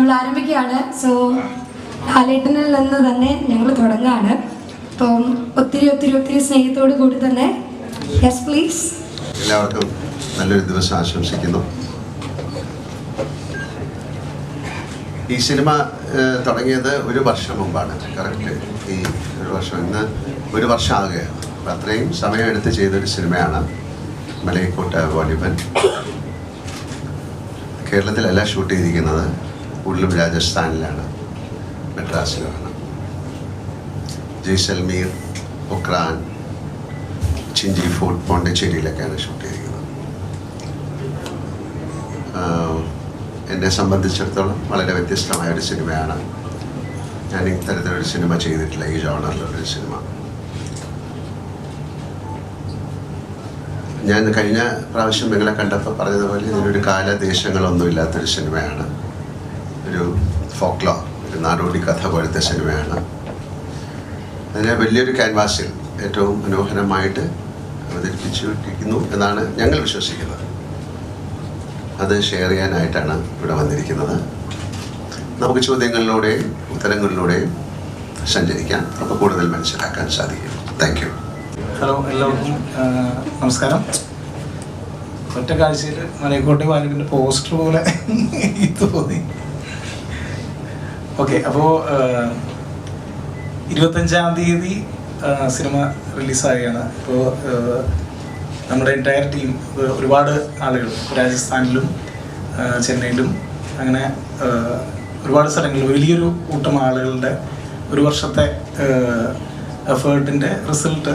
നമ്മൾ ആരംഭിക്കുകയാണ്. സോ ലാലേട്ടനിൽ നിന്ന് തന്നെ ഞങ്ങൾ തുടങ്ങുകയാണ്. അപ്പം ഒത്തിരി ഒത്തിരി ഒത്തിരി സ്നേഹത്തോടു കൂടി തന്നെ. യെസ് പ്ലീസ് എല്ലാവർക്കും നല്ലൊരു ദിവസം ആശംസിക്കുന്നു. ഈ സിനിമ തുടങ്ങിയത് ഒരു വർഷം മുമ്പാണ്. കറക്റ്റ് ഈ ഒരു വർഷം ഇന്ന് ഒരു വർഷം ആകുകയാണ് അപ്പം അത്രയും സമയമെടുത്ത് ചെയ്തൊരു സിനിമയാണ് മലയക്കോട്ട വോളിബൻ കേരളത്തിലല്ല ഷൂട്ട് ചെയ്തിരിക്കുന്നത്. കൂടുതലും രാജസ്ഥാനിലാണ് മെഡ്രാസിലാണ് ജയ്സൽമീർ പൊക്രാൻ ചിഞ്ചി ഫോർട്ട് പോണ്ടിച്ചേരിയിലൊക്കെയാണ് ഷൂട്ട് ചെയ്തിരിക്കുന്നത്. എന്നെ സംബന്ധിച്ചിടത്തോളം വളരെ വ്യത്യസ്തമായ ഒരു സിനിമയാണ്. ഞാൻ ഇത്തരത്തിലൊരു സിനിമ ചെയ്തിട്ടില്ല ഈ ജോണറിലുള്ളൊരു സിനിമ. ഞാൻ കഴിഞ്ഞ പ്രാവശ്യം നിങ്ങളെ കണ്ടപ്പോൾ പറഞ്ഞതുപോലെ ഇതിനൊരു കാലദേശങ്ങളൊന്നും ഇല്ലാത്തൊരു സിനിമയാണ്. ഫോക്ലോ ഒരു നാടോടി കഥ പോലത്തെ സിനിമയാണ്. അതിനെ വലിയൊരു ക്യാൻവാസിൽ ഏറ്റവും മനോഹരമായിട്ട് അവതരിപ്പിച്ചിരിക്കുന്നു എന്നാണ് ഞങ്ങൾ വിശ്വസിക്കുന്നത്. അത് ഷെയർ ചെയ്യാനായിട്ടാണ് ഇവിടെ വന്നിരിക്കുന്നത്. നമുക്ക് ചോദ്യങ്ങളിലൂടെ ഉത്തരങ്ങളിലൂടെയും സഞ്ചരിക്കാം. അപ്പോൾ കൂടുതൽ മനസ്സിലാക്കാൻ സാധിക്കും. താങ്ക് യു ഹലോ എല്ലാവർക്കും നമസ്കാരം. ഒറ്റ കാഴ്ചയിൽ മലയക്കോട്ടെ വാലിബിന്റെ പോസ്റ്റർ പോലെ തോന്നി. ഓക്കെ അപ്പോൾ ഇരുപത്തഞ്ചാം തീയതി സിനിമ റിലീസായാണ്. അപ്പോൾ നമ്മുടെ എന്റയർ ടീം ഒരുപാട് ആളുകൾ രാജസ്ഥാനിലും ചെന്നൈയിലും അങ്ങനെ ഒരുപാട് സ്ഥലങ്ങളിൽ വലിയൊരു കൂട്ടം ആളുകളുടെ ഒരു വർഷത്തെ എഫേർട്ടിന്റെ റിസൾട്ട്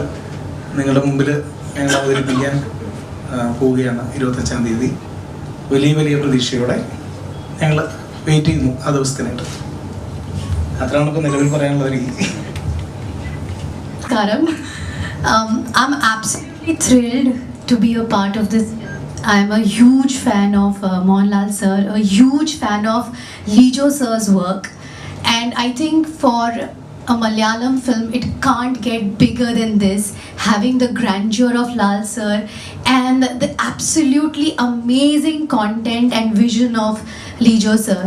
നിങ്ങളുടെ മുമ്പിൽ ഞങ്ങൾ അവതരിപ്പിക്കാൻ പോവുകയാണ് ഇരുപത്തഞ്ചാം തീയതി. വലിയ വലിയ പ്രതീക്ഷയോടെ ഞങ്ങൾ വെയിറ്റ് ചെയ്യുന്നു ആ ദിവസത്തിനായിട്ട്. അത്രയാണ് ഇപ്പോൾ നിലവിൽ പറയാനുള്ളത് എനിക്ക് Karam. Um, I'm absolutely thrilled to be a part of this. I'm a huge fan of uh, Mohanlal sir, a huge fan of Lijo sir's work, and I think for a Malayalam film, it can't get bigger than this. Having the grandeur of Lal sir and the absolutely amazing content and vision of Lijo sir.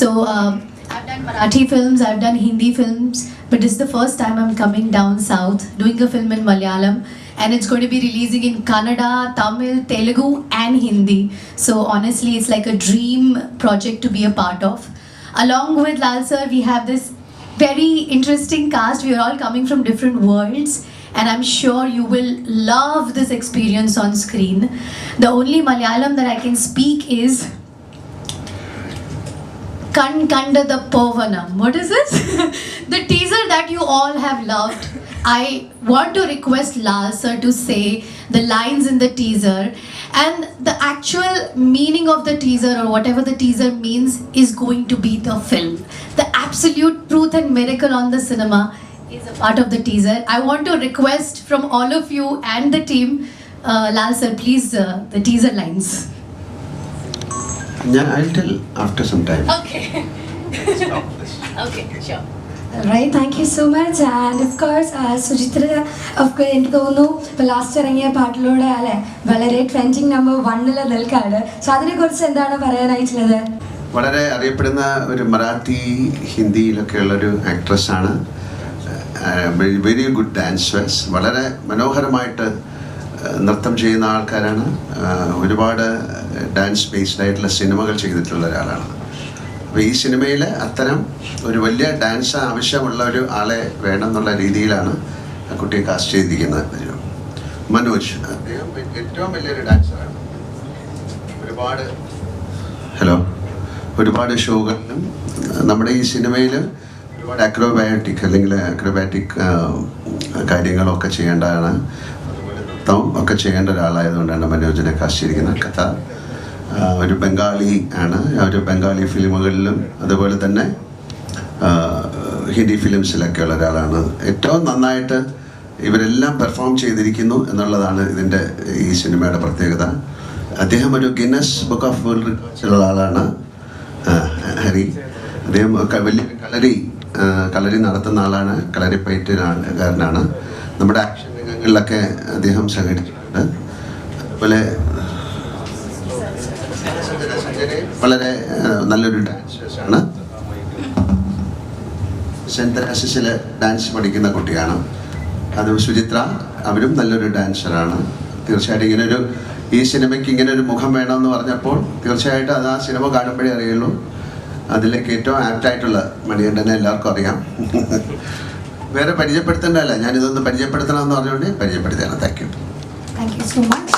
So. Um, I've done Marathi films, I've done Hindi films, but this is the first time I'm coming down south doing a film in Malayalam. And it's going to be releasing in Kannada, Tamil, Telugu, and Hindi. So, honestly, it's like a dream project to be a part of. Along with Lal sir, we have this very interesting cast. We are all coming from different worlds. And I'm sure you will love this experience on screen. The only Malayalam that I can speak is Kan Kanda the Pavanam. What is this? the teaser that you all have loved. I want to request Lal sir to say the lines in the teaser and the actual meaning of the teaser or whatever the teaser means is going to be the film. The absolute truth and miracle on the cinema is a part of the teaser. I want to request from all of you and the team, uh, Lal sir, please, uh, the teaser lines. ഞാൻ I tell after some time okay okay. Right thank you so much and of course Suchitra of course എനിക്ക് തോന്നുന്നു ഇപ്പോൾ last ഇറങ്ങിയ പാട്ടിലൂടെ അല്ലെ വളരെ trending number വണ്ണിൽ നിൽക്കാണ്. സോ അതിനെക്കുറിച്ച് എന്താണ് പറയാനായിട്ടുള്ളത്? വളരെ അറിയപ്പെടുന്ന ഒരു മറാത്തി ഹിന്ദിയിലൊക്കെ ഉള്ളൊരു ആക്ട്രസ്സാണ് വെരി ഗുഡ് ഡാൻസേഴ്സ് വളരെ മനോഹരമായിട്ട് നൃത്തം ചെയ്യുന്ന ആൾക്കാരാണ്. ഒരുപാട് ഡാൻസ് ബേസ്ഡ് ആയിട്ടുള്ള സിനിമകൾ ചെയ്തിട്ടുള്ള ഒരാളാണ്. അപ്പോൾ ഈ സിനിമയിൽ അത്തരം ഒരു വലിയ ഡാൻസ് ആവശ്യമുള്ള ഒരു ആളെ വേണം എന്നുള്ള രീതിയിലാണ് ആ കുട്ടിയെ കാസ്റ്റ് ചെയ്തിരിക്കുന്നത് മനോജ് അദ്ദേഹം ഏറ്റവും വലിയൊരു ഡാൻസറാണ്. ഒരുപാട് ഹലോ. ഒരുപാട് ഷോകളിലും നമ്മുടെ ഈ സിനിമയിൽ ഒരുപാട് അക്രോബാറ്റിക് അല്ലെങ്കിൽ അക്രോബാറ്റിക് കാര്യങ്ങളൊക്കെ ചെയ്യേണ്ടതാണ്. നൃത്തം ഒക്കെ ചെയ്യേണ്ട ഒരാളായതുകൊണ്ടാണ് മനോജിനെ കാസ്റ്റ് ചെയ്തിരിക്കുന്നത്. കഥ ഒരു ബംഗാളി ആണ്. ഒരു ബംഗാളി ഫിലിമുകളിലും അതുപോലെ തന്നെ ഹിന്ദി ഫിലിംസിലൊക്കെ ഉള്ള ഒരാളാണ്. ഏറ്റവും നന്നായിട്ട് ഇവരെല്ലാം പെർഫോം ചെയ്തിരിക്കുന്നു എന്നുള്ളതാണ് ഇതിന്റെ ഈ സിനിമയുടെ പ്രത്യേകത. അദ്ദേഹം ഒരു ഗിന്നസ് ബുക്ക് ഓഫ് വേൾഡ് റെക്കോർഡ്സിലുള്ള ആളാണ്. ഹരി. അദ്ദേഹം വലിയ കളരി കളരി നടത്തുന്ന ആളാണ്. കളരി പയറ്റുകാരനാണ് നമ്മുടെ ആക്ഷൻ രംഗങ്ങളിലൊക്കെ അദ്ദേഹം സഹകരിച്ചിട്ടുണ്ട്. അതുപോലെ വളരെ നല്ലൊരു ഡാൻസ് ആണ്. സെന്റ് തെരേസസിൽ ഡാൻസ് പഠിക്കുന്ന കുട്ടിയാണ്. അത് സുചിത്ര അവരും നല്ലൊരു ഡാൻസറാണ് തീർച്ചയായിട്ടും ഇങ്ങനെ ഒരു ഈ സിനിമയ്ക്ക് ഇങ്ങനെ ഒരു മുഖം വേണമെന്ന് പറഞ്ഞപ്പോൾ തീർച്ചയായിട്ടും അത് ആ സിനിമ കാണുമ്പോഴേ അറിയുള്ളൂ. അതിലേക്ക് ഏറ്റവും ആപ്റ്റായിട്ടുള്ള മണികണ്ഠനെ എല്ലാവർക്കും അറിയാം. വേറെ പരിചയപ്പെടുത്തേണ്ടതല്ല. ഞാനിതൊന്ന് പരിചയപ്പെടുത്തണമെന്ന് പറഞ്ഞുകൊണ്ട് പരിചയപ്പെടുത്തുകയാണ് thank you thank you so much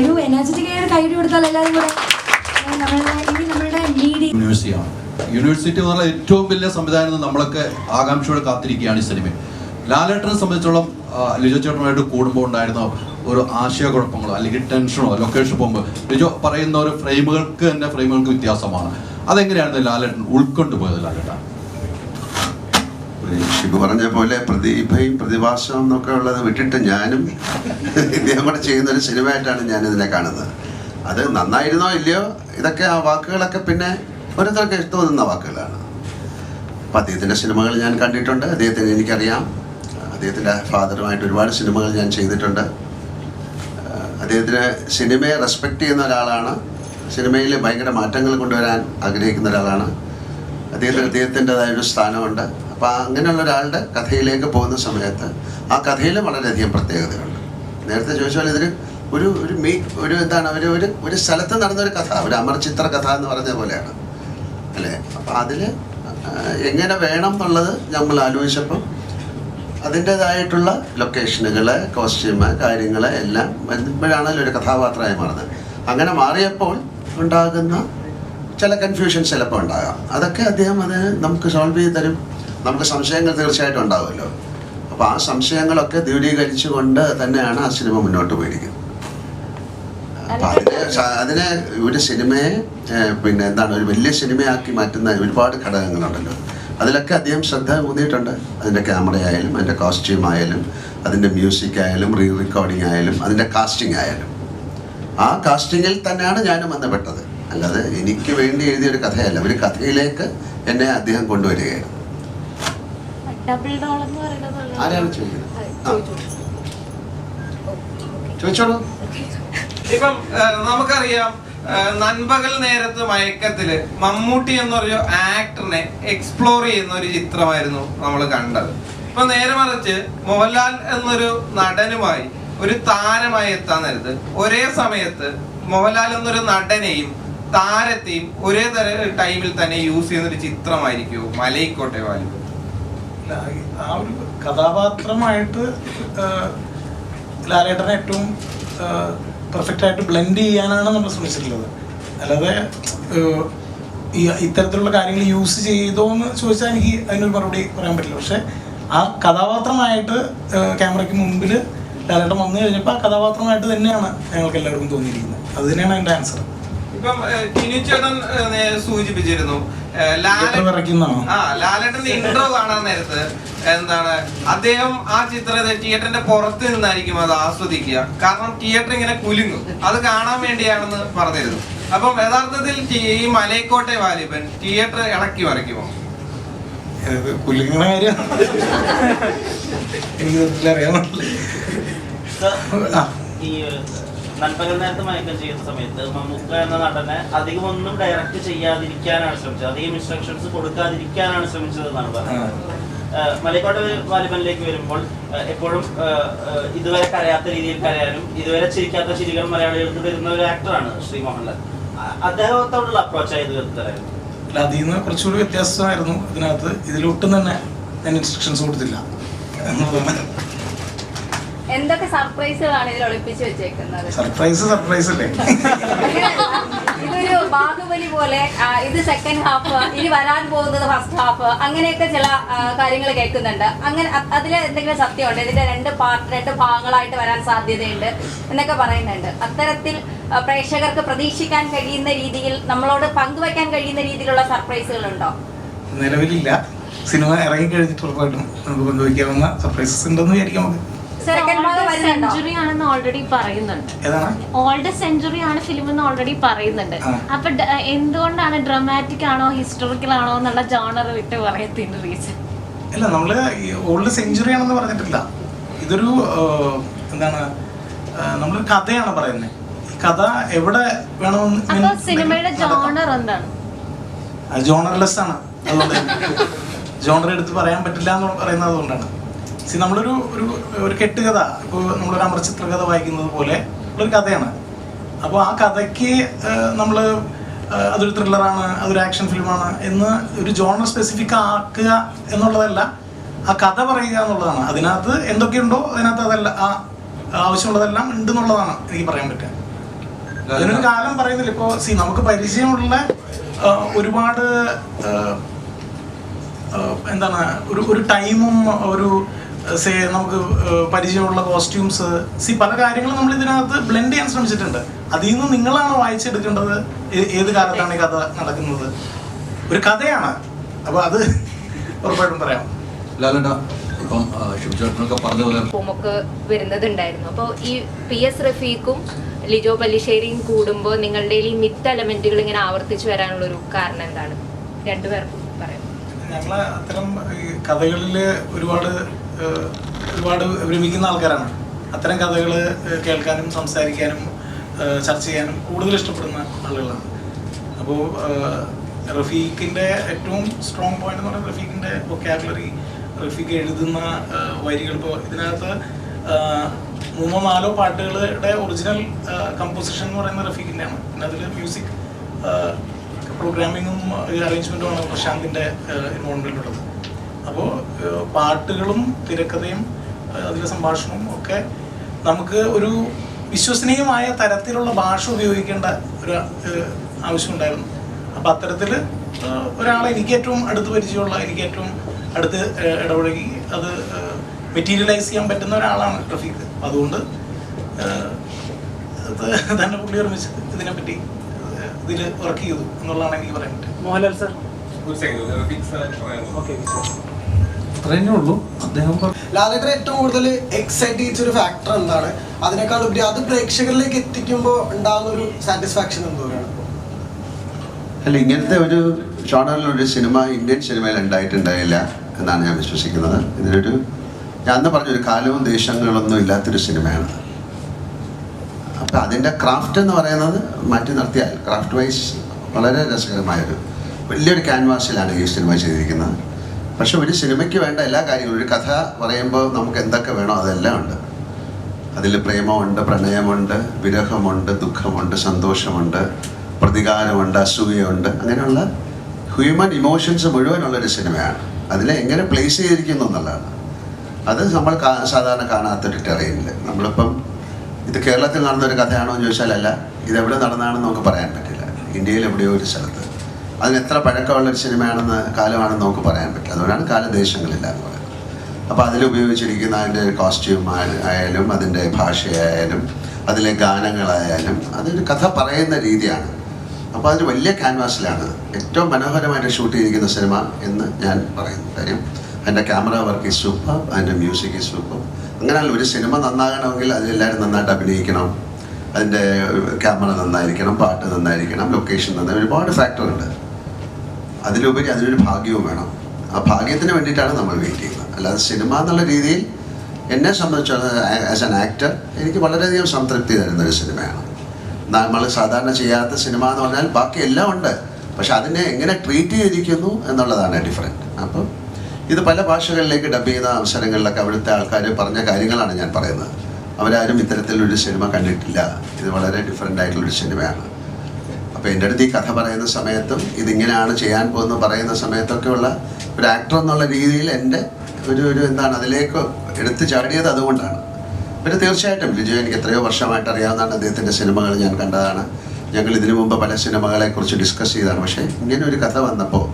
ഒരു എനർജറ്റിക് ആയിട്ട് കൈ കൊടുത്താൽ എല്ലാവരും കൂടെ യൂണിവേഴ്സിറ്റിയാണ് യൂണിവേഴ്സിറ്റി എന്ന് പറഞ്ഞാൽ ഏറ്റവും വലിയ സംവിധാനം നമ്മളൊക്കെ ആകാംക്ഷയോടെ കാത്തിരിക്കുകയാണ് ഈ സിനിമ ലാലേട്ടനെ സംബന്ധിച്ചോളം ലിജോ ചേട്ടനുമായിട്ട് കൂടുമ്പോൾ ഉണ്ടായിരുന്ന ഒരു ആശയക്കുഴപ്പങ്ങളോ അല്ലെങ്കിൽ ടെൻഷനോ ലൊക്കേഷൻ പോകുമ്പോൾ ലിജോ പറയുന്ന ഒരു ഫ്രെയിമുകൾക്ക് തന്നെ ഫ്രെയിമുകൾക്ക് വ്യത്യാസമാണ്. അതെങ്ങനെയാണ് ലാലേട്ടൻ ഉൾക്കൊണ്ടു പോയത് ലാലേട്ടൻ ഷിബു പറഞ്ഞ പോലെ പ്രതിഭയും പ്രതിഭാസവും എന്നൊക്കെ ഉള്ളത് വിട്ടിട്ട് ഞാനും ഇദ്ദേഹം കൂടെ ചെയ്യുന്ന ഒരു സിനിമയായിട്ടാണ് ഞാനിതിനെ കാണുന്നത്. അത് നന്നായിരുന്നോ ഇല്ലയോ? ഇതൊക്കെ ആ വാക്കുകളൊക്കെ പിന്നെ ഓരോരുത്തർക്ക് തോന്നുന്ന വാക്കുകളാണ്. അപ്പം അദ്ദേഹത്തിന്റെ സിനിമകൾ ഞാൻ കണ്ടിട്ടുണ്ട്. അദ്ദേഹത്തിന് എനിക്കറിയാം. അദ്ദേഹത്തിന്റെ ഫാദറുമായിട്ട് ഒരുപാട് സിനിമകൾ ഞാൻ ചെയ്തിട്ടുണ്ട്. അദ്ദേഹത്തിന് സിനിമയെ റെസ്പെക്റ്റ് ചെയ്യുന്ന ഒരാളാണ്. സിനിമയിൽ ഭയങ്കര മാറ്റങ്ങൾ കൊണ്ടുവരാൻ ആഗ്രഹിക്കുന്ന ഒരാളാണ്. അദ്ദേഹത്തിന് അദ്ദേഹത്തിന്റെതായ ഒരു സ്ഥാനമുണ്ട്. അപ്പോൾ അങ്ങനെയുള്ള ഒരാളുടെ കഥയിലേക്ക് പോകുന്ന സമയത്ത് ആ കഥയിൽ വളരെയധികം പ്രത്യേകതകളുണ്ട്. നേരത്തെ ചോദിച്ചാൽ ഇതിന് ഒരു ഒരു മീ ഒരു എന്താണ് ഒരു ഒരു ഒരു സ്ഥലത്ത് നടന്നൊരു കഥ ഒരു അമർ ചിത്ര കഥ എന്ന് പറഞ്ഞ പോലെയാണ്. അല്ലേ? അപ്പം അതിൽ എങ്ങനെ വേണം എന്നുള്ളത് നമ്മൾ ആലോചിച്ചപ്പം അതിന്റെതായിട്ടുള്ള ലൊക്കേഷനുകൾ കോസ്റ്റ്യൂമ് കാര്യങ്ങൾ എല്ലാം വരുമ്പോഴാണല്ലോ ഒരു കഥാപാത്രമായി മാറുന്നത്. അങ്ങനെ മാറിയപ്പോൾ ഉണ്ടാകുന്ന ചില കൺഫ്യൂഷൻസ് ചിലപ്പോൾ ഉണ്ടാകാം. അതൊക്കെ അദ്ദേഹം അത് നമുക്ക് സോൾവ് ചെയ്ത് തരും. നമുക്ക് സംശയങ്ങൾ തീർച്ചയായിട്ടും ഉണ്ടാവുമല്ലോ. അപ്പോൾ ആ സംശയങ്ങളൊക്കെ ദൂരീകരിച്ചുകൊണ്ട് തന്നെയാണ് ആ സിനിമ മുന്നോട്ട് പോയിരിക്കുന്നത്. അപ്പം അതിനെ സ- അതിനെ ഒരു സിനിമയെ പിന്നെ എന്താണ് ഒരു വലിയ സിനിമയാക്കി മാറ്റുന്ന ഒരുപാട് ഘടകങ്ങളുണ്ടല്ലോ. അതിലൊക്കെ അദ്ദേഹം ശ്രദ്ധ ഊന്നിയിട്ടുണ്ട്. അതിന്റെ ക്യാമറ ആയാലും അതിന്റെ കോസ്റ്റ്യൂം ആയാലും അതിന്റെ മ്യൂസിക് ആയാലും റീ റെക്കോർഡിംഗ് ആയാലും അതിന്റെ കാസ്റ്റിംഗ് ആയാലും ആ കാസ്റ്റിങ്ങിൽ തന്നെയാണ് ഞാനും ബന്ധപ്പെട്ടത്. അല്ലാതെ എനിക്ക് വേണ്ടി എഴുതിയ ഒരു കഥയല്ല. ഒരു കഥയിലേക്ക് എന്നെ അദ്ദേഹം കൊണ്ടുവരികയാണ്. ആരാണ് ചോദിക്കുന്നത്. ചോദിച്ചോളൂ. ഇപ്പം നമുക്കറിയാം നൻപകൽ നേരത്ത് മയക്കത്തിൽ മമ്മൂട്ടി എന്ന് പറഞ്ഞ ആക്ടറിനെ എക്സ്പ്ലോർ ചെയ്യുന്ന ഒരു ചിത്രമായിരുന്നു നമ്മൾ കണ്ടത്. ഇപ്പൊ നേരെ മറിച്ച് മോഹൻലാൽ എന്നൊരു നടനുമായി ഒരു താരമായി എത്താൻ നേരത്ത് ഒരേ സമയത്ത് മോഹൻലാൽ എന്നൊരു നടനെയും താരത്തെയും ഒരേ തര ടൈമിൽ തന്നെ യൂസ് ചെയ്യുന്ന ഒരു ചിത്രമായിരിക്കുമോ മലയിക്കോട്ടെ വാലു ആ ഒരു കഥാപാത്രമായിട്ട് ലാലേട്ടനെ ഏറ്റവും പെർഫെക്റ്റ് ആയിട്ട് ബ്ലെൻഡ് ചെയ്യാനാണ് നമ്മൾ ശ്രമിച്ചിട്ടുള്ളത്. അല്ലാതെ ഈ ഇത്തരത്തിലുള്ള കാര്യങ്ങൾ യൂസ് ചെയ്തോ എന്ന് ചോദിച്ചാൽ എനിക്ക് അതിനൊരു മറുപടി പറയാൻ പറ്റില്ല. പക്ഷേ ആ കഥാപാത്രമായിട്ട് ക്യാമറയ്ക്ക് മുമ്പിൽ ലാലേട്ടൻ വന്നു കഴിഞ്ഞപ്പോൾ ആ കഥാപാത്രമായിട്ട് തന്നെയാണ് ഞങ്ങൾക്ക് എല്ലാവർക്കും തോന്നിയിരിക്കുന്നത്. അത് തന്നെയാണ് എന്റെ ആൻസർ ഇപ്പം ടിനു ചേട്ടൻ സൂചിപ്പിച്ചിരുന്നു. ആ ലാലേട്ടന്റെ ഇൻട്രോ കാണാൻ നേരത്ത് എന്താണ് അദ്ദേഹം ആ ചിത്രത്തെ തിയേറ്ററിന്റെ പുറത്ത് നിന്നായിരിക്കും അത് ആസ്വദിക്കുക. കാരണം തിയേറ്റർ ഇങ്ങനെ കുലുങ്ങും. അത് കാണാൻ വേണ്ടിയാണെന്ന് പറഞ്ഞിരുന്നു. അപ്പം യഥാർത്ഥത്തിൽ ഈ മലയക്കോട്ടെ വാലിബൻ തിയേറ്റർ ഇളക്കി മറിക്കുമോ കുലുങ്ങണ കാര്യം? എനിക്ക് അറിയാൻ ആ. ഈ നൻപകൽ നേരത്തെ മയക്കം ചെയ്യുന്ന സമയത്ത് മമ്മൂക്ക എന്ന നടനെ അധികം ഒന്നും ഡയറക്റ്റ് ചെയ്യാതിരിക്കാനാണ് ശ്രമിച്ചത്. അധികം ഇൻസ്ട്രക്ഷൻസ് കൊടുക്കാതിരിക്കാനാണ് ശ്രമിച്ചത് എന്നാണ് പറയുന്നത് ഏഹ് മലയക്കോട്ടെ വാലിബനിലേക്ക് വരുമ്പോൾ എപ്പോഴും ഇതുവരെ കരയാത്ത രീതിയിൽ കരയാനും ഇതുവരെ ചിരിക്കാത്ത ചിരികൾ മലയാളികൾക്ക് വരുന്ന ഒരു ആക്ടറാണ് ശ്രീ മോഹൻലാൽ. അദ്ദേഹത്തോടുള്ള അപ്രോച്ച് അല്ല അതിൽ നിന്ന് കുറച്ചുകൂടി വ്യത്യാസമായിരുന്നു ഇതിനകത്ത്. ഇതിലൊട്ടും തന്നെ ഞാൻ ഇൻസ്ട്രക്ഷൻസ് കൊടുത്തില്ല എന്നുള്ളതാണ് എന്തൊക്കെ സർപ്രൈസുകളാണ് ഇതിൽ ഒളിപ്പിച്ചു വെച്ചേക്കുന്നത്? സർപ്രൈസ് സർപ്രൈസ് അല്ലേ? ഇതൊരു ബാഹുബലി പോലെ ആ, ഇത് സെക്കൻഡ് ഹാഫ് ഇനി വരാൻ പോകുന്നത് ഫസ്റ്റ് ഹാഫ് അങ്ങനെയൊക്കെ ചില കാര്യങ്ങൾ കേൾക്കുന്നുണ്ട്. അങ്ങനെ അതിൽ അതിൽ എന്തെങ്കിലും സത്യമുണ്ട്? ഇതിന്റെ രണ്ട് പാർട്ട് രണ്ട് ഭാഗങ്ങളായിട്ട് വരാൻ സാധ്യതയുണ്ട് എന്നൊക്കെ പറയുന്നുണ്ട്. അത്തരത്തിൽ ആ, പ്രേക്ഷകർക്ക് പ്രതീക്ഷിക്കാൻ കഴിയുന്ന രീതിയിൽ നമ്മളോട് പങ്കുവെക്കാൻ കഴിയുന്ന രീതിയിലുള്ള സർപ്രൈസുകൾ ഉണ്ടോ നിലവിലില്ല. സിനിമ ഇറങ്ങി കഴിഞ്ഞിട്ട് ഉറപ്പായിട്ടും നമുക്ക് പങ്കുവയ്ക്കാവുന്ന സർപ്രൈസസ് ഉണ്ടെന്ന് വിചാരിക്കാം നമുക്ക്. സെഞ്ചുറി ആണെന്ന് ഓൾറെഡി പറയുന്നുണ്ട്. ഓൾഡ് സെഞ്ചുറി ആണ് ഫിലിം എന്ന് ഓൾറെഡി പറയുന്നുണ്ട്. അപ്പൊ എന്തുകൊണ്ടാണ് ഡ്രമാറ്റിക് ആണോ ഹിസ്റ്റോറിക്കൽ ആണോ എന്നുള്ള ജോണർ വിട്ട് പറയത്തിന്റെ റീസൺ അല്ല നമ്മൾ ഓൾഡ് സെഞ്ചുറി ആണെന്ന് പറഞ്ഞിട്ടില്ല. ഇതൊരു എന്താണ് നമ്മൾ കഥയാണ് പറയുന്നത്. കഥ എവിടെ വേണമെന്ന് സിനിമയുടെ. ജോണർ എന്താണ്? ജോണർലെസ് ആണ്. അതുകൊണ്ട് ജോണർ എടുത്ത് പറയാൻ പറ്റില്ല എന്ന് പറയുന്നത് അതുകൊണ്ടാണ്. സി നമ്മളൊരു ഒരു ഒരു കെട്ടുകഥ. ഇപ്പോൾ നമ്മളൊരു അമർചിത്ര കഥ വായിക്കുന്നത് പോലെ ഉള്ളൊരു കഥയാണ്. അപ്പോൾ ആ കഥയ്ക്ക് നമ്മൾ അതൊരു ത്രില്ലറാണ് അതൊരു ആക്ഷൻ ഫിലിമാണ് എന്ന് ഒരു ജോണർ സ്പെസിഫിക് ആക്കുക എന്നുള്ളതല്ല ആ കഥ പറയുക എന്നുള്ളതാണ്. അതിനകത്ത് എന്തൊക്കെയുണ്ടോ അതിനകത്ത് അതല്ല ആ ആവശ്യമുള്ളതെല്ലാം ഉണ്ട് എന്നുള്ളതാണ് എനിക്ക് പറയാൻ പറ്റുക. അതിനൊരു കാലം പറയുന്നില്ല. ഇപ്പോൾ സി നമുക്ക് പരിചയമുള്ള ഒരുപാട് എന്താണ് ഒരു ഒരു ടൈമും ഒരു സേ നമുക്ക് പരിചയമുള്ള കോസ്റ്റ്യൂംസ് സി പല കാര്യങ്ങളും നമ്മൾ ഇതിനകത്ത് ബ്ലെൻഡ് ചെയ്യാൻ ശ്രമിച്ചിട്ടുണ്ട്. അതിൽ നിന്ന് നിങ്ങളാണ് വായിച്ചെടുക്കേണ്ടത്? ഏത് കാലത്താണ് ഈ കഥ നടക്കുന്നത്? ഒരു കഥയാണ്. അപ്പോൾ അത് ഉറപ്പായിട്ടും പറയാം. ലാലണ്ട ഇപ്പം നമുക്ക് വരുന്നതുണ്ടായിരുന്നു. അപ്പോൾ ഈ പി എസ് റഫീഖും ലിജോ പല്ലിശ്ശേരിയും കൂടുമ്പോൾ നിങ്ങളുടെ ഈ മിത്ത് എലമെന്റുകൾ ഇങ്ങനെ ആവർത്തിച്ചു വരാനുള്ള ഒരു കാരണം എന്താണ്? രണ്ടുപേർക്കും പറയാം. ഞങ്ങൾ അത്തരം ഈ കഥകളിൽ ഒരുപാട് ഒരുപാട് വിരമിക്കുന്ന ആൾക്കാരാണ്. അത്തരം കഥകൾ കേൾക്കാനും സംസാരിക്കാനും ചർച്ച ചെയ്യാനും കൂടുതൽ ഇഷ്ടപ്പെടുന്ന ആളുകളാണ്. അപ്പോൾ റഫീഖിന്റെ ഏറ്റവും സ്ട്രോങ് പോയിന്റ് എന്ന് പറഞ്ഞാൽ റഫീഖിന്റെ വൊക്കാബുലറി റഫീഖ് എഴുതുന്ന വരികൾ. ഇപ്പോൾ ഇതിനകത്ത് മൂന്നോ നാലോ പാട്ടുകളുടെ ഒറിജിനൽ കമ്പോസിഷൻ എന്ന് പറയുന്നത് റഫീഖിന്റെയാണ് പിന്നെ അതിൽ മ്യൂസിക് പ്രോഗ്രാമിങ്ങും അറേഞ്ച്മെന്റുമാണ് പ്രശാന്തിന്റെ ഇൻവോൾവ്മെന്റ് ഉള്ളത്. അപ്പോൾ പാട്ടുകളും തിരക്കഥയും അതിലെ സംഭാഷണവും ഒക്കെ നമുക്ക് ഒരു വിശ്വസനീയമായ തരത്തിലുള്ള ഭാഷ ഉപയോഗിക്കേണ്ട ഒരു ആവശ്യമുണ്ടായിരുന്നു. അപ്പം അത്തരത്തിൽ ഒരാളെ എനിക്ക് ഏറ്റവും അടുത്ത് പരിചയമുള്ള എനിക്ക് ഏറ്റവും അടുത്ത് ഇടപഴകി അത് മെറ്റീരിയലൈസ് ചെയ്യാൻ പറ്റുന്ന ഒരാളാണ് ട്രഫീക്ക് അതുകൊണ്ട് തന്നെ പുള്ളി ഓർമ്മിച്ച് ഇതിനെപ്പറ്റി ഇതിൽ വർക്ക് ചെയ്തു എന്നുള്ളതാണ് എനിക്ക് പറയാൻ പറ്റും മോഹൻലാൽ സാർ. സർ അത്രേ ഉള്ളൂ. അദ്ദേഹം ലാലേട്ടൻ ഏറ്റവും കൂടുതൽ എക്സൈറ്റ് ചെയ്യിച്ച ഒരു ഫാക്ടർ എന്താണ്? അതിനേക്കാൾ ഉപരി അത് പ്രേക്ഷകരിലേക്ക് എത്തിക്കുമ്പോൾ ഉണ്ടാകുന്ന ഒരു സാറ്റിസ്ഫാക്ഷൻ എന്തോരാണ്? അല്ല ഇങ്ങനത്തെ ഒരു ജോണറിൽ ഒരു സിനിമ ഇന്ത്യൻ സിനിമയിൽ ഉണ്ടായിട്ടുണ്ടായില്ല എന്നാണ് ഞാൻ വിശ്വസിക്കുന്നത്. ഇതിനൊരു ഞാൻ അന്ന് പറഞ്ഞൊരു കാലവും ദേശങ്ങളൊന്നും ഇല്ലാത്തൊരു സിനിമയാണ് അപ്പം അതിന്റെ ക്രാഫ്റ്റ് എന്ന് പറയുന്നത് മാറ്റി നിർത്തിയാൽ ക്രാഫ്റ്റ് വൈസ് വളരെ രസകരമായൊരു വലിയൊരു ക്യാൻവാസിലാണ് ഈ സിനിമ ചെയ്തിരിക്കുന്നത്. പക്ഷെ ഒരു സിനിമയ്ക്ക് വേണ്ട എല്ലാ കാര്യങ്ങളും ഒരു കഥ പറയുമ്പോൾ നമുക്ക് എന്തൊക്കെ വേണോ അതെല്ലാം ഉണ്ട്. അതിൽ പ്രേമമുണ്ട് പ്രണയമുണ്ട് വിരഹമുണ്ട് ദുഃഖമുണ്ട് സന്തോഷമുണ്ട് പ്രതികാരമുണ്ട് അസൂയമുണ്ട് അങ്ങനെയുള്ള ഹ്യൂമൻ ഇമോഷൻസ് മുഴുവനുള്ളൊരു സിനിമയാണ്. അതിനെ എങ്ങനെ പ്ലേസ് ചെയ്തിരിക്കുന്നു എന്നുള്ളതാണ്. അത് നമ്മൾ സാധാരണ കാണാത്തൊരു ടെറൈനിൽ നമ്മളിപ്പം ഇത് കേരളത്തിൽ നടന്ന ഒരു കഥയാണോ എന്ന് ചോദിച്ചാലല്ല ഇതെവിടെ നടന്നാണെന്ന് നമുക്ക് പറയാൻ പറ്റില്ല. ഇന്ത്യയിൽ എവിടെയോ ഒരു സ്ഥലത്ത്. അതിന് എത്ര പഴക്കമുള്ള ഒരു സിനിമയാണെന്ന് കാലമാണെന്ന് നമുക്ക് പറയാൻ പറ്റില്ല. അതുകൊണ്ടാണ് കാലദേശങ്ങളില്ല എന്ന് പറയുന്നത്. അപ്പോൾ അതിൽ ഉപയോഗിച്ചിരിക്കുന്ന അതിന്റെ കോസ്റ്റ്യൂം ആയാലും അതിന്റെ ഭാഷയായാലും അതിലെ ഗാനങ്ങളായാലും അതൊരു കഥ പറയുന്ന രീതിയാണ്. അപ്പോൾ അതൊരു വലിയ ക്യാൻവാസിലാണ് ഏറ്റവും മനോഹരമായിട്ട് ഷൂട്ട് ചെയ്തിരിക്കുന്ന സിനിമ എന്ന് ഞാൻ പറയുന്നു കാര്യം. അതിന്റെ ക്യാമറ വർക്ക് ഈസ് സൂപ്പർ അതിന്റെ മ്യൂസിക് ഈസ് സൂപ്പർ അങ്ങനെയല്ല ഒരു സിനിമ നന്നാകണമെങ്കിൽ അതിലെല്ലാവരും നന്നായിട്ട് അഭിനയിക്കണം. അതിന്റെ ക്യാമറ നന്നായിരിക്കണം പാട്ട് നന്നായിരിക്കണം ലൊക്കേഷൻ നന്നായി ഒരുപാട് ഫാക്ടറുണ്ട് അതിലുപരി അതിനൊരു ഭാഗ്യവും വേണം. ആ ഭാഗ്യത്തിന് വേണ്ടിയിട്ടാണ് നമ്മൾ വെയിറ്റ് ചെയ്യുന്നത്. അല്ലാതെ സിനിമ എന്നുള്ള രീതിയിൽ എന്നെ സംബന്ധിച്ചിടത്തോളം ആസ് ആൻ ആക്ടർ എനിക്ക് വളരെയധികം സംതൃപ്തി തരുന്ന ഒരു സിനിമയാണ് നമ്മൾ സാധാരണ ചെയ്യാത്ത സിനിമ എന്ന് പറഞ്ഞാൽ ബാക്കി എല്ലാം ഉണ്ട്. പക്ഷെ അതിനെ എങ്ങനെ ട്രീറ്റ് ചെയ്തിരിക്കുന്നു എന്നുള്ളതാണ് ഡിഫറെന്റ് അപ്പം ഇത് പല ഭാഷകളിലേക്ക് ഡബ് ചെയ്യുന്ന അവസരങ്ങളിലൊക്കെ അവിടുത്തെ ആൾക്കാർ പറഞ്ഞ കാര്യങ്ങളാണ് ഞാൻ പറയുന്നത്. അവരാരും ഇത്തരത്തിലൊരു സിനിമ കണ്ടിട്ടില്ല. ഇത് വളരെ ഡിഫറെന്റ് ആയിട്ടുള്ളൊരു സിനിമയാണ് അപ്പോൾ എന്റെ അടുത്ത് ഈ കഥ പറയുന്ന സമയത്തും ഇതിങ്ങനെയാണ് ചെയ്യാൻ പോകുന്നത് പറയുന്ന സമയത്തൊക്കെയുള്ള ഒരു ആക്ടർ എന്നുള്ള രീതിയിൽ എന്റെ ഒരു ഒരു എന്താണ് അതിലേക്ക് എടുത്തു ചാടിയത് അതുകൊണ്ടാണ്. പിന്നെ തീർച്ചയായിട്ടും ലിജു എനിക്ക് എത്രയോ വർഷമായിട്ട് അറിയാവുന്നതാണ് അദ്ദേഹത്തിന്റെ സിനിമകൾ ഞാൻ കണ്ടതാണ്. ഞങ്ങൾ ഇതിനു മുമ്പ് പല സിനിമകളെക്കുറിച്ച് ഡിസ്കസ് ചെയ്തതാണ് പക്ഷേ ഇങ്ങനെ ഒരു കഥ വന്നപ്പോൾ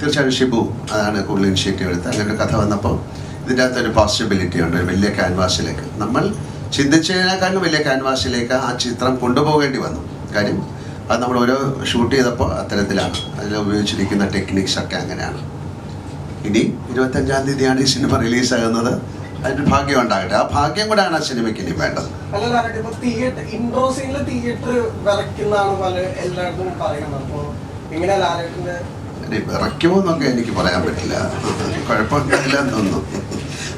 തീർച്ചയായും ഷിബു അതാണ് കൂടുതൽ ഇനിഷ്യേറ്റീവ് എടുത്ത് അങ്ങനെ ഒരു കഥ വന്നപ്പോൾ ഇതിന്റെ അകത്തൊരു പോസിബിലിറ്റി ഉണ്ട് ഒരു വലിയ ക്യാൻവാസിലേക്ക് നമ്മൾ ചിന്തിച്ചതിനേക്കാളും വലിയ ക്യാൻവാസിലേക്ക് ആ ചിത്രം കൊണ്ടുപോകേണ്ടി വന്നു. കാര്യം അത് നമ്മൾ ഓരോ ഷൂട്ട് ചെയ്തപ്പോൾ അത്തരത്തിലാണ്. അതിൽ ഉപയോഗിച്ചിരിക്കുന്ന ടെക്നിക്സ് ഒക്കെ അങ്ങനെയാണ്. ഇനി ഇരുപത്തഞ്ചാം തീയതിയാണ് ഈ സിനിമ റിലീസാകുന്നത് അതിന് ഭാഗ്യം ഉണ്ടാകട്ടെ. ആ ഭാഗ്യം കൂടെയാണ് ആ സിനിമയ്ക്ക് ഇനി വേണ്ടത്. എന്നൊക്കെ എനിക്ക് പറയാൻ പറ്റില്ല. കുഴപ്പമില്ല തോന്നുന്നു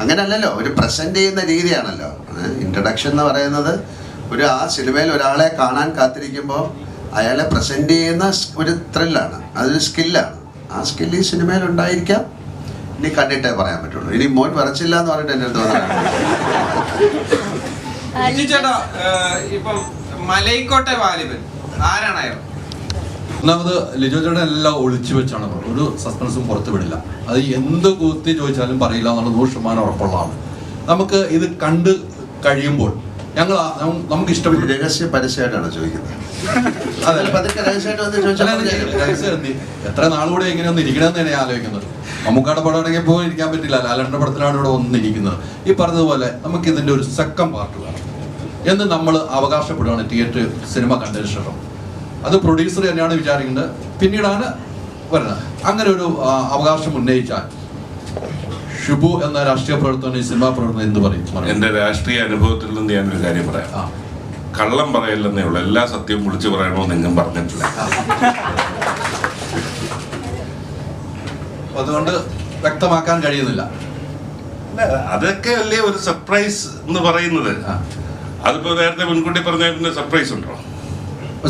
അങ്ങനെയല്ലല്ലോ ഒരു പ്രസന്റ് ചെയ്യുന്ന രീതിയാണല്ലോ. ഇൻട്രഡക്ഷൻ എന്ന് പറയുന്നത് ഒരു ആ സിനിമയിൽ ഒരാളെ കാണാൻ കാത്തിരിക്കുമ്പോൾ അയാളെ പ്രസന്റ് ചെയ്യുന്ന ഒരു ത്രില്ലാണ് അതൊരു സ്കില്ലാണ് ആ സ്കില്ല് ഈ സിനിമയിൽ ഉണ്ടായിരിക്കാം. ഇനി കണ്ടിട്ടേ പറയാൻ പറ്റുള്ളൂ. ഇനി മോൻ വരച്ചില്ല എന്ന് പറഞ്ഞിട്ട് എന്റെ അടുത്ത് വന്നതാണ് ചേട്ടാ ഇപ്പം മലൈക്കോട്ടെ വാലിബൻ. ആരാണ് അയാൾ? ഒന്നാമത് ലിജോ ചേട്ടൻ എല്ലാം ഒളിച്ചു വെച്ചാണ്. ഒരു സസ്പെൻസും പുറത്തു വിടില്ല. അത് എന്ത് കുത്തി ചോദിച്ചാലും പറയില്ല എന്നുള്ള നൂറ് ശതമാനം ഉറപ്പുള്ളതാണ്. നമുക്ക് ഇത് കണ്ട് കഴിയുമ്പോൾ ഞങ്ങൾ നമുക്ക് ഇഷ്ടപ്പെട്ടു. രഹസ്യ പരസ്യമായിട്ടാണ് ചോദിക്കുന്നത്? എത്ര നാളുകൂടെ ഇങ്ങനെ ഒന്ന് ഇരിക്കണമെന്ന് ഞാൻ ആലോചിക്കുന്നത്. മമ്മൂക്കാടെ പടം ആണെങ്കിൽ പോയി ഇരിക്കാൻ പറ്റില്ല. ലാലന്റെ പടത്തിലാണ് ഇവിടെ വന്നിരിക്കുന്നത് ഈ പറഞ്ഞതുപോലെ നമുക്ക് ഇതിന്റെ ഒരു സെക്കൻഡ് പാർട്ട് വേണം. എന്ന് നമ്മൾ അവകാശപ്പെടുകയാണ് തിയേറ്റർ സിനിമ കണ്ടതിന് ശേഷം അത് പ്രൊഡ്യൂസർ തന്നെയാണ് വിചാരിക്കുന്നത്. പിന്നീടാണ് വരുന്നത്. അങ്ങനെ ഒരു അവകാശം ഉന്നയിച്ചാൽ ഷിബു എന്ന രാഷ്ട്രീയ പ്രവർത്തകൻ ഈ സിനിമാ പ്രവർത്തനം എന്ത് പറയും. എന്റെ രാഷ്ട്രീയ അനുഭവത്തിൽ നിന്ന് ഞാനൊരു കാര്യം പറയാം. കള്ളം പറയില്ലെന്നേ ഉള്ളൂ. എല്ലാ സത്യവും വിളിച്ചു പറയണമെന്ന് നിങ്ങൾ പറഞ്ഞിട്ടില്ല. അതുകൊണ്ട് വ്യക്തമാക്കാൻ കഴിയുന്നില്ല. അതൊക്കെ അല്ലേ ഒരു സർപ്രൈസ് എന്ന് പറയുന്നത്. അതിപ്പോ നേരത്തെ മുൻകൂട്ടി പറഞ്ഞ സർപ്രൈസ് ഉണ്ടോ?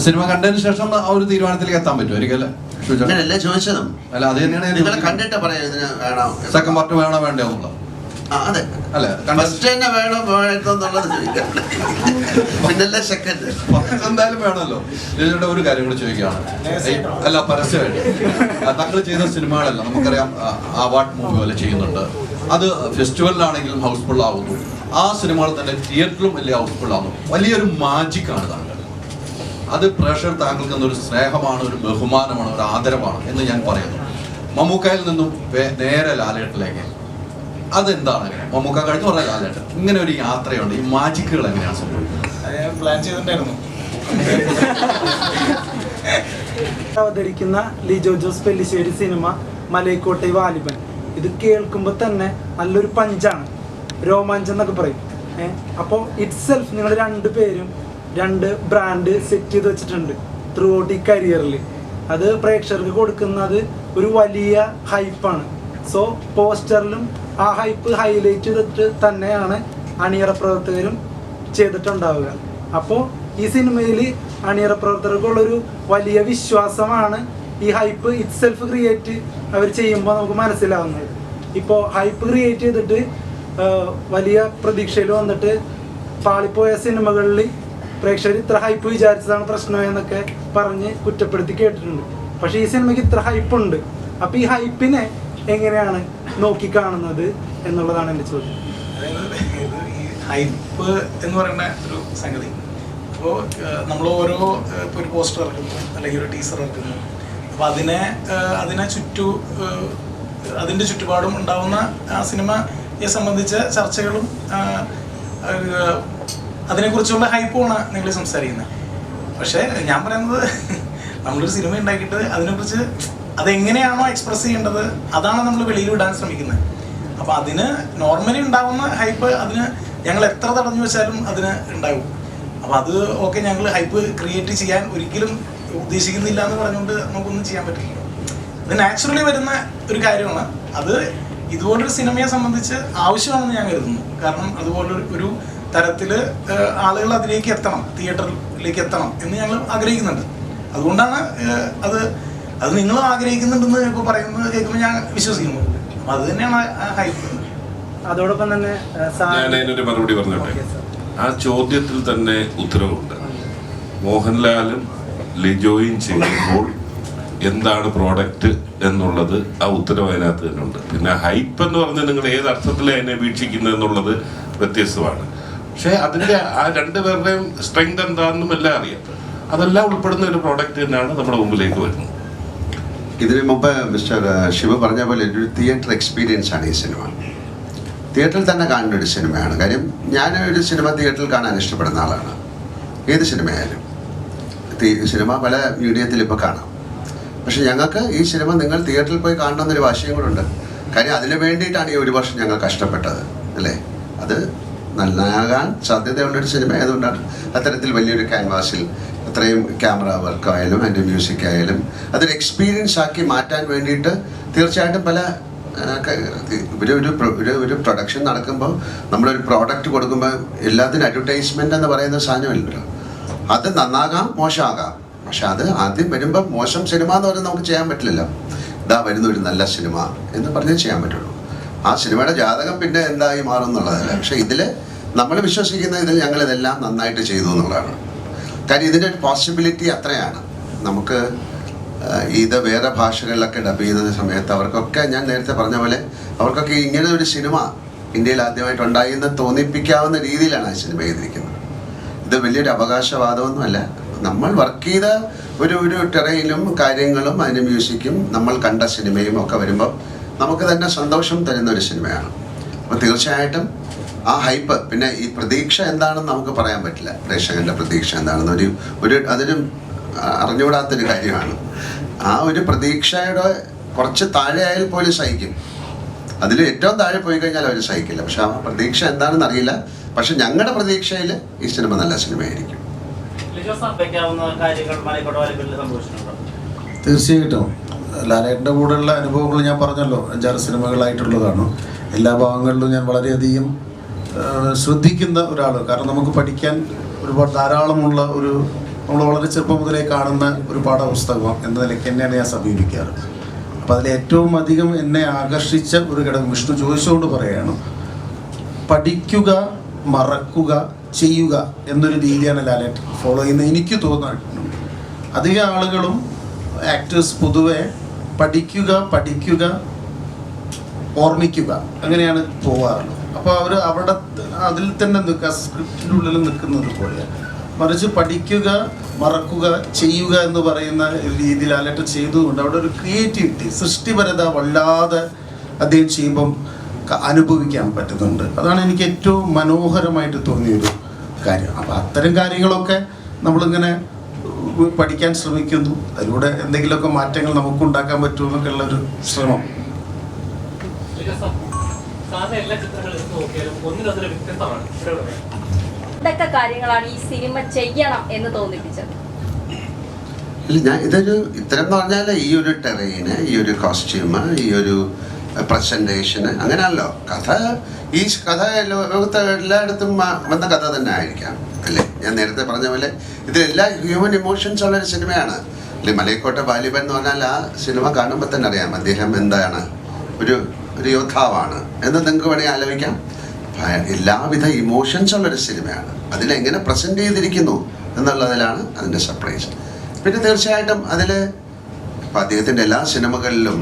സിനിമ കണ്ടതിന് ശേഷം ആ ഒരു തീരുമാനത്തിലേക്ക് എത്താൻ പറ്റും ഒരിക്കലും. ചോദിച്ചതും? അല്ല അത് തന്നെയാണ് നിങ്ങൾ കണ്ടിട്ട് പറയാം ഇതിന് വേണം. സെക്കൻഡ് പാർട്ട് വേണോ വേണ്ടോ അതെ. അല്ലെ ഫസ്റ്റ് തന്നെ വേണം വേണ്ടോ എന്നുള്ളത് ചോദിക്കാം. പിന്നല്ലേ സെക്കൻഡ് എന്തായാലും വേണമല്ലോ. ഇതിലൂടെ ഒരു കാര്യം കൂടി ചോദിക്കുകയാണ്. അല്ല പരസ്യമായിട്ട്. താങ്കൾ ചെയ്ത സിനിമകളല്ല നമുക്കറിയാം അവാർഡ് മൂവി പോലെ ചെയ്യുന്നുണ്ട്. അത് ഫെസ്റ്റിവലിലാണെങ്കിലും ഹൗസ്ഫുൾ ആവുന്നു ആ സിനിമകൾ തന്നെ തിയേറ്ററിലും വലിയ ഹൗസ്ഫുൾ ആവുന്നു വലിയൊരു മാജിക്കാണ് താങ്കൾ അത് പ്രേക്ഷകർ താങ്കൾക്ക് എന്നൊരു സ്നേഹമാണ് ഒരു ബഹുമാനമാണ് ഒരു ആദരവാണ് എന്ന് ഞാൻ പറയുന്നു. മമ്മൂക്കയിൽ നിന്നും നേരെ ലാലേട്ടിലേക്ക് അതെന്താണ്? അങ്ങനെ മമ്മൂക്ക കഴിഞ്ഞു പറഞ്ഞ ലാലേട്ടൻ. ഇങ്ങനെ ഒരു യാത്രയുണ്ട്. ഈ മാജിക്കുകൾ എങ്ങനെയാണ് സംഭവിക്കുന്നത്? ഞാൻ പ്ലാൻ ചെയ്തിട്ടുണ്ടായിരുന്നു. അവതരിക്കുന്ന ലിജോ ജോസ് പെല്ലിശ്ശേരി സിനിമ മലയിക്കോട്ടെ വാലിബൻ. ഇത് കേൾക്കുമ്പോൾ തന്നെ നല്ലൊരു പഞ്ചാണ്. രോമാഞ്ചം എന്നൊക്കെ പറയും. ഏഹ് അപ്പോൾ ഇറ്റ് സെൽഫ് നിങ്ങൾ രണ്ട് പേരും രണ്ട് ബ്രാൻഡ് സെറ്റ് ചെയ്ത് വെച്ചിട്ടുണ്ട് ത്രൂ ഔട്ട് ഈ കരിയറിൽ അത് പ്രേക്ഷകർക്ക് കൊടുക്കുന്നത് ഒരു വലിയ ഹൈപ്പാണ് സോ പോസ്റ്ററിലും ആ ഹൈപ്പ് ഹൈലൈറ്റ് ചെയ്തിട്ട് തന്നെയാണ് അണിയറ പ്രവർത്തകരും ചെയ്തിട്ടുണ്ടാവുക. അപ്പോൾ ഈ സിനിമയിൽ അണിയറ പ്രവർത്തകർക്കുള്ളൊരു വലിയ വിശ്വാസമാണ് ഈ ഹൈപ്പ് ഇറ്റ് സെൽഫ് ക്രിയേറ്റ് അവർ ചെയ്യുമ്പോൾ നമുക്ക് മനസ്സിലാവുന്നത്. ഇപ്പോൾ ഹൈപ്പ് ക്രിയേറ്റ് ചെയ്തിട്ട് വലിയ പ്രതീക്ഷയിൽ വന്നിട്ട് പാളിപ്പോയ സിനിമകളിൽ പ്രേക്ഷകർ ഇത്ര ഹൈപ്പ് വിചാരിച്ചതാണ് പ്രശ്നം എന്നൊക്കെ പറഞ്ഞ് കുറ്റപ്പെടുത്തി കേട്ടിട്ടുണ്ട്. പക്ഷേ ഈ സിനിമയ്ക്ക് ഇത്ര ഹൈപ്പുണ്ട് അപ്പോൾ ഈ ഹൈപ്പിനെ എങ്ങനെയാണ് നോക്കിക്കാണുന്നത് എന്നുള്ളതാണ് എന്റെ ചോദ്യം. ഹൈപ്പ് എന്ന് പറയുന്ന ഒരു സംഗതി. അപ്പോൾ നമ്മൾ ഓരോ ഇപ്പോൾ ഒരു പോസ്റ്റർ ഇറക്കുന്നു അല്ലെങ്കിൽ ഒരു ടീസർ ഇറക്കുന്നു. അപ്പോൾ അതിനെ അതിനെ ചുറ്റു അതിന്റെ ചുറ്റുപാടും ഉണ്ടാവുന്ന ആ സിനിമയെ സംബന്ധിച്ച ചർച്ചകളും അതിനെക്കുറിച്ചുള്ള ഹൈപ്പുമാണ് നിങ്ങൾ സംസാരിക്കുന്നത്. പക്ഷേ ഞാൻ പറയുന്നത് നമ്മളൊരു സിനിമ ഉണ്ടാക്കിയിട്ട് അതിനെക്കുറിച്ച് അതെങ്ങനെയാണോ എക്സ്പ്രസ് ചെയ്യേണ്ടത് അതാണ് നമ്മൾ വെളിയിൽ വിടാൻ ശ്രമിക്കുന്നത്. അപ്പോൾ അതിന് നോർമലി ഉണ്ടാവുന്ന ഹൈപ്പ് അതിന് ഞങ്ങൾ എത്ര തടഞ്ഞു വെച്ചാലും അതിന് ഉണ്ടാവും. അപ്പോൾ അത് ഓക്കെ ഞങ്ങൾ ഹൈപ്പ് ക്രിയേറ്റ് ചെയ്യാൻ ഒരിക്കലും ഉദ്ദേശിക്കുന്നില്ല എന്ന് പറഞ്ഞുകൊണ്ട് നമുക്കൊന്നും ചെയ്യാൻ പറ്റില്ല അത് നാച്ചുറലി വരുന്ന ഒരു കാര്യമാണ്. അത് ഇതുപോലൊരു സിനിമയെ സംബന്ധിച്ച് ആവശ്യമാണെന്ന് ഞാൻ കരുതുന്നു. കാരണം അതുപോലൊരു ഒരു തരത്തിൽ ആളുകൾ അതിലേക്ക് എത്തണം തിയേറ്ററിലേക്ക് എത്തണം എന്ന് ഞങ്ങൾ ആഗ്രഹിക്കുന്നുണ്ട്. അതുകൊണ്ടാണ് അത് അത് നിങ്ങൾ ആഗ്രഹിക്കുന്നുണ്ടെന്ന് ഇപ്പോൾ പറയുന്നത് കേൾക്കുമ്പോൾ ഞാൻ വിശ്വസിക്കുന്നു. അപ്പം അത് തന്നെയാണ് ഹൈപ്പ് അതോടൊപ്പം തന്നെ ആ, ഞാൻ അതിനൊരു മറുപടി പറഞ്ഞോട്ടെ? ആ ചോദ്യത്തിൽ തന്നെ ഉത്തരവുണ്ട്. മോഹൻലാലും ലിജോയും ചെയ്യുമ്പോൾ എന്താണ് പ്രോഡക്റ്റ് എന്നുള്ളത് ആ ഉത്തരവ് അതിനകത്ത് തന്നെ ഉണ്ട് പിന്നെ ഹൈപ്പ് എന്ന് പറഞ്ഞാൽ നിങ്ങൾ ഏത് അർത്ഥത്തിലാണ് അതിനെ വീക്ഷിക്കുന്നത് എന്നുള്ളത് വ്യത്യസ്തമാണ്. പക്ഷേ അതിന്റെ ആ രണ്ട് പേരുടെയും സ്ട്രെങ്ത് എന്താണെന്നും എല്ലാം അറിയാം. അതെല്ലാം ഉൾപ്പെടുന്ന ഒരു പ്രോഡക്റ്റ് തന്നെയാണ് നമ്മുടെ മുമ്പിലേക്ക് വരുന്നത്. ഇതിനു മുമ്പ് മിസ്റ്റർ ശിവ പറഞ്ഞ പോലെ ഒരു തിയേറ്റർ എക്സ്പീരിയൻസ് ആണ് ഈ സിനിമ തിയേറ്ററിൽ തന്നെ കാണേണ്ട ഒരു സിനിമയാണ് കാര്യം ഞാൻ ഒരു സിനിമ തിയേറ്ററിൽ കാണാൻ ഇഷ്ടപ്പെടുന്ന ആളാണ്. ഏത് സിനിമയായാലും സിനിമ പല മീഡിയത്തിൽ ഇപ്പോൾ കാണാം. പക്ഷെ ഞങ്ങൾക്ക് ഈ സിനിമ നിങ്ങൾ തിയേറ്ററിൽ പോയി കാണണം എന്നൊരു വാശിയും കൂടെ ഉണ്ട്. കാര്യം അതിന് വേണ്ടിയിട്ടാണ് ഈ ഒരു വർഷം ഞങ്ങൾ കഷ്ടപ്പെട്ടത്. അല്ലേ? അത് നന്നാകാൻ സാധ്യതയുള്ളൊരു സിനിമ ആയതുകൊണ്ടാണ് അത്തരത്തിൽ വലിയൊരു ക്യാൻവാസിൽ അത്രയും ക്യാമറ വർക്ക് ആയാലും അതിന്റെ മ്യൂസിക് ആയാലും അതൊരു എക്സ്പീരിയൻസ് ആക്കി മാറ്റാൻ വേണ്ടിയിട്ട് തീർച്ചയായിട്ടും പല ഒരു ഒരു ഒരു ഒരു പ്രൊഡക്ഷൻ നടക്കുമ്പോൾ നമ്മളൊരു പ്രോഡക്റ്റ് കൊടുക്കുമ്പോൾ എല്ലാത്തിനും അഡ്വർടൈസ്മെന്റ് എന്ന് പറയുന്ന സാധനമില്ലല്ലോ. അത് നന്നാകാം മോശമാകാം. പക്ഷെ അത് ആദ്യം വരുമ്പോൾ മോശം സിനിമ എന്ന് പറഞ്ഞാൽ നമുക്ക് ചെയ്യാൻ പറ്റില്ലല്ലോ. ഇതാ വരുന്ന ഒരു നല്ല സിനിമ എന്ന് പറഞ്ഞേ ചെയ്യാൻ പറ്റുള്ളൂ. ആ സിനിമയുടെ ജാതകം പിന്നെ എന്തായി മാറും എന്നുള്ളതല്ല. പക്ഷെ ഇതിൽ നമ്മൾ വിശ്വസിക്കുന്ന ഇതിൽ ഞങ്ങൾ ഇതെല്ലാം നന്നായിട്ട് ചെയ്തു എന്നുള്ളതാണ്. കാര്യം ഇതിന്റെ പോസിബിലിറ്റി അത്രയാണ്. നമുക്ക് ഇത് വേറെ ഭാഷകളിലൊക്കെ ഡബ് ചെയ്യുന്ന സമയത്ത് അവർക്കൊക്കെ ഞാൻ നേരത്തെ പറഞ്ഞ പോലെ അവർക്കൊക്കെ ഇങ്ങനെ ഒരു സിനിമ ഇന്ത്യയിൽ ആദ്യമായിട്ട് ഉണ്ടായി എന്ന് തോന്നിപ്പിക്കാവുന്ന രീതിയിലാണ് ആ സിനിമ ചെയ്തിരിക്കുന്നത്. ഇത് വലിയൊരു അവകാശവാദമൊന്നുമല്ല നമ്മൾ വർക്ക് ചെയ്ത ഒരു ഒരു ടെറയിലും കാര്യങ്ങളും അതിന് മ്യൂസിക്കും നമ്മൾ കണ്ട സിനിമയും ഒക്കെ വരുമ്പോൾ നമുക്ക് തന്നെ സന്തോഷം തരുന്ന ഒരു സിനിമയാണ്. അപ്പോൾ തീർച്ചയായിട്ടും ആ ഹൈപ്പ് പിന്നെ ഈ പ്രതീക്ഷ എന്താണെന്ന് നമുക്ക് പറയാൻ പറ്റില്ല. പ്രേക്ഷകന്റെ പ്രതീക്ഷ എന്താണെന്ന്. ഒരു ഒരു അതൊരു അറിഞ്ഞുകൂടാത്തൊരു കാര്യമാണ്. ആ ഒരു പ്രതീക്ഷയുടെ കുറച്ച് താഴെയായാൽ പോലും സഹിക്കും. അതിൽ ഏറ്റവും താഴെ പോയി കഴിഞ്ഞാൽ അവർ സഹിക്കില്ല. പക്ഷെ ആ പ്രതീക്ഷ എന്താണെന്ന് അറിയില്ല. പക്ഷെ ഞങ്ങളുടെ പ്രതീക്ഷയിൽ ഈ സിനിമ നല്ല സിനിമയായിരിക്കും. തീർച്ചയായിട്ടും. ലാലേട്ടന്റെ കൂടെയുള്ള അനുഭവങ്ങൾ ഞാൻ പറഞ്ഞല്ലോ. അഞ്ചാറ് സിനിമകളായിട്ടുള്ളതാണ്. എല്ലാ ഭാഗങ്ങളിലും ഞാൻ വളരെയധികം ശ്രദ്ധിക്കുന്ന ഒരാൾ കാരണം നമുക്ക് പഠിക്കാൻ ഒരുപാട് ധാരാളമുള്ള ഒരു നമ്മൾ വളരെ ചെറുപ്പം മുതലേ കാണുന്ന ഒരു പാഠപുസ്തകം എന്ന നിലയ്ക്ക് തന്നെയാണ് ഞാൻ സമീപിക്കാറ്. അപ്പോൾ അതിൽ ഏറ്റവും അധികം എന്നെ ആകർഷിച്ച ഒരു ഘടകം വിഷ്ണു ചോദിച്ചുകൊണ്ട് പറയുകയാണ്. പഠിക്കുക മറക്കുക ചെയ്യുക എന്നൊരു രീതിയാണ് ലാലേട്ടൻ ഫോളോ ചെയ്യുന്നത്. എനിക്ക് തോന്നിയിട്ടുണ്ട് അധികം ആളുകളും ആക്ടേഴ്സ് പൊതുവെ പഠിക്കുക പഠിക്കുക ഓർമ്മിക്കുക. അങ്ങനെയാണ് പോവാറുള്ളത്. അപ്പോൾ അവർ അവിടെ അതിൽ തന്നെ നിൽക്കുക സ്ക്രിപ്റ്റിന്റെ ഉള്ളിൽ നിൽക്കുന്നത് പോലെയാണ് മറിച്ച് പഠിക്കുക മറക്കുക ചെയ്യുക എന്ന് പറയുന്ന രീതിയിൽ അലട്ട് ചെയ്തുകൊണ്ട് അവിടെ ഒരു ക്രിയേറ്റിവിറ്റി സൃഷ്ടിപരത വല്ലാതെ അദ്ദേഹം ചെയ്യുമ്പം അനുഭവിക്കാൻ പറ്റുന്നുണ്ട്. അതാണ് എനിക്ക് ഏറ്റവും മനോഹരമായിട്ട് തോന്നിയൊരു കാര്യം. അപ്പം അത്തരം കാര്യങ്ങളൊക്കെ നമ്മളിങ്ങനെ പഠിക്കാൻ ശ്രമിക്കുന്നു. അതിലൂടെ എന്തെങ്കിലുമൊക്കെ മാറ്റങ്ങൾ നമുക്ക് ഉണ്ടാക്കാൻ പറ്റുമെന്നൊക്കെ ശ്രമം. ഇവിടെ ഇവിടെ. എന്തൊക്കെ കാര്യങ്ങളാണ് ഈ സിനിമ ചെയ്യണം എന്ന് തോന്നിപ്പിച്ചത്? ഞാൻ ഇതൊരു ഇത്തരം പറഞ്ഞാൽ ഈ ഒരു ടെറൈന് ഈ ഒരു കോസ്റ്റ്യൂമ് ഈ ഒരു പ്രസന്റേഷന് അങ്ങനെയല്ലോ. കഥ ഈ കഥ ലോകത്തെ എല്ലായിടത്തും വന്ന കഥ തന്നെ ആയിരിക്കാം. ഞാൻ നേരത്തെ പറഞ്ഞ പോലെ ഇതിലെല്ലാ ഹ്യൂമൻ ഇമോഷൻസ് ഉള്ള ഒരു സിനിമയാണ് അല്ലെ മലയക്കോട്ട ബാലിബൻ എന്ന് പറഞ്ഞാൽ ആ സിനിമ കാണുമ്പോൾ തന്നെ അറിയാം അദ്ദേഹം എന്താണ്? ഒരു ഒരു യോദ്ധാവാണ്. എന്ന് നിങ്ങൾക്ക് വേണമെങ്കിൽ ആലോചിക്കാം. എല്ലാവിധ ഇമോഷൻസ് ഉള്ളൊരു സിനിമയാണ് അതിലെങ്ങനെ പ്രസന്റ് ചെയ്തിരിക്കുന്നു എന്നുള്ളതിലാണ് അതിന്റെ സർപ്രൈസ് പിന്നെ തീർച്ചയായിട്ടും അതിൽ ഇപ്പം അദ്ദേഹത്തിന്റെ എല്ലാ സിനിമകളിലും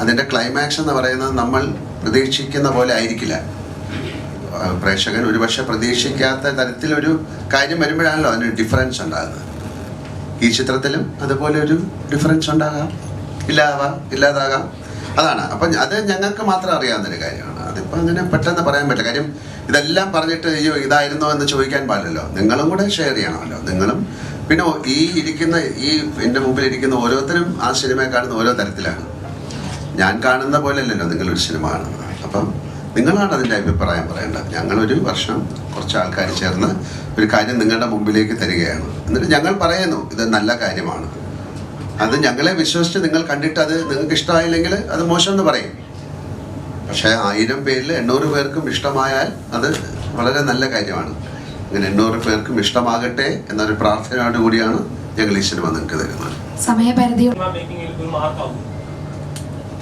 അതിന്റെ ക്ലൈമാക്സ് എന്ന് പറയുന്നത് നമ്മൾ പ്രതീക്ഷിക്കുന്ന പോലെ ആയിരിക്കില്ല. ആ, പ്രേക്ഷകൻ ഒരുപക്ഷെ പ്രതീക്ഷിക്കാത്ത തരത്തിലൊരു കാര്യം വരുമ്പോഴാണല്ലോ അതിന് ഡിഫറൻസ് ഉണ്ടാകുന്നത്. ഈ ചിത്രത്തിലും അതുപോലെ ഒരു ഡിഫറൻസ് ഉണ്ടാകാം. ഇല്ലാവാം ഇല്ലാതാകാം. അതാണ്. അപ്പം അത് ഞങ്ങൾക്ക് മാത്രം അറിയാവുന്നൊരു കാര്യമാണ്. അതിപ്പോൾ അങ്ങനെ പെട്ടെന്ന് പറയാൻ പറ്റില്ല. കാര്യം ഇതെല്ലാം പറഞ്ഞിട്ട് അയ്യോ ഇതായിരുന്നോ എന്ന് ചോദിക്കാൻ പാടില്ലല്ലോ. നിങ്ങളും കൂടെ ഷെയർ ചെയ്യണമല്ലോ. നിങ്ങളും പിന്നെ ഈ ഇരിക്കുന്ന ഈ എന്റെ മുമ്പിൽ ഇരിക്കുന്ന ഓരോരുത്തരും ആ സിനിമയെ കാണുന്ന ഓരോ തരത്തിലാണ്. ഞാൻ കാണുന്ന പോലെയല്ലല്ലോ നിങ്ങളൊരു സിനിമ കാണുന്നത്. അപ്പം നിങ്ങളാണ് അതിന്റെ അഭിപ്രായം പറയേണ്ടത്. ഞങ്ങളൊരു വർഷം കുറച്ച് ആൾക്കാർ ചേർന്ന് ഒരു കാര്യം നിങ്ങളുടെ മുമ്പിലേക്ക് തരികയാണ്. എന്നിട്ട് ഞങ്ങൾ പറയുന്നു ഇത് നല്ല കാര്യമാണ്. അത് ഞങ്ങളെ വിശ്വസിച്ച് നിങ്ങൾ കണ്ടിട്ട് അത് നിങ്ങൾക്ക് ഇഷ്ടമായില്ലെങ്കിൽ അത് മോശമെന്ന് എന്ന് പറയും. പക്ഷേ ആയിരം പേരിൽ എണ്ണൂറ് പേർക്കും ഇഷ്ടമായാൽ അത് വളരെ നല്ല കാര്യമാണ്. അങ്ങനെ എണ്ണൂറ് പേർക്കും ഇഷ്ടമാകട്ടെ എന്നൊരു പ്രാർത്ഥനയോടുകൂടിയാണ് ഞങ്ങൾ ഈ സിനിമ നിങ്ങൾക്ക് തരുന്നത്. സമയപരിധി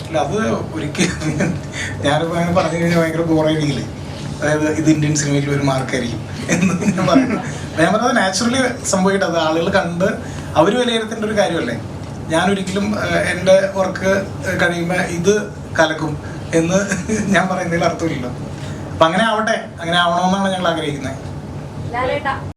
അല്ല അത് ഒരിക്കലും ഞാനിപ്പോൾ അങ്ങനെ പറഞ്ഞു കഴിഞ്ഞാൽ ഭയങ്കര ബോറായിരിക്കില്ലേ അതായത് ഇത് ഇന്ത്യൻ സിനിമയിൽ ഒരു മാർക്കായിരിക്കും എന്ന് ഞാൻ പറയുന്നത് ഞാൻ പറഞ്ഞത് നാച്ചുറലി സംഭവിക്കട്ടെ അത് ആളുകൾ കണ്ട് അവർ വിലയിരുത്തേണ്ട ഒരു കാര്യമല്ലേ? ഞാൻ ഒരിക്കലും എന്റെ വർക്ക് കഴിയുമ്പോൾ ഇത് കലക്കും എന്ന് ഞാൻ പറയുന്നതിൽ അർത്ഥമില്ലല്ലോ. അപ്പം അങ്ങനെ ആവട്ടെ അങ്ങനെ ആവണമെന്നാണ് ഞങ്ങൾ ആഗ്രഹിക്കുന്നത്.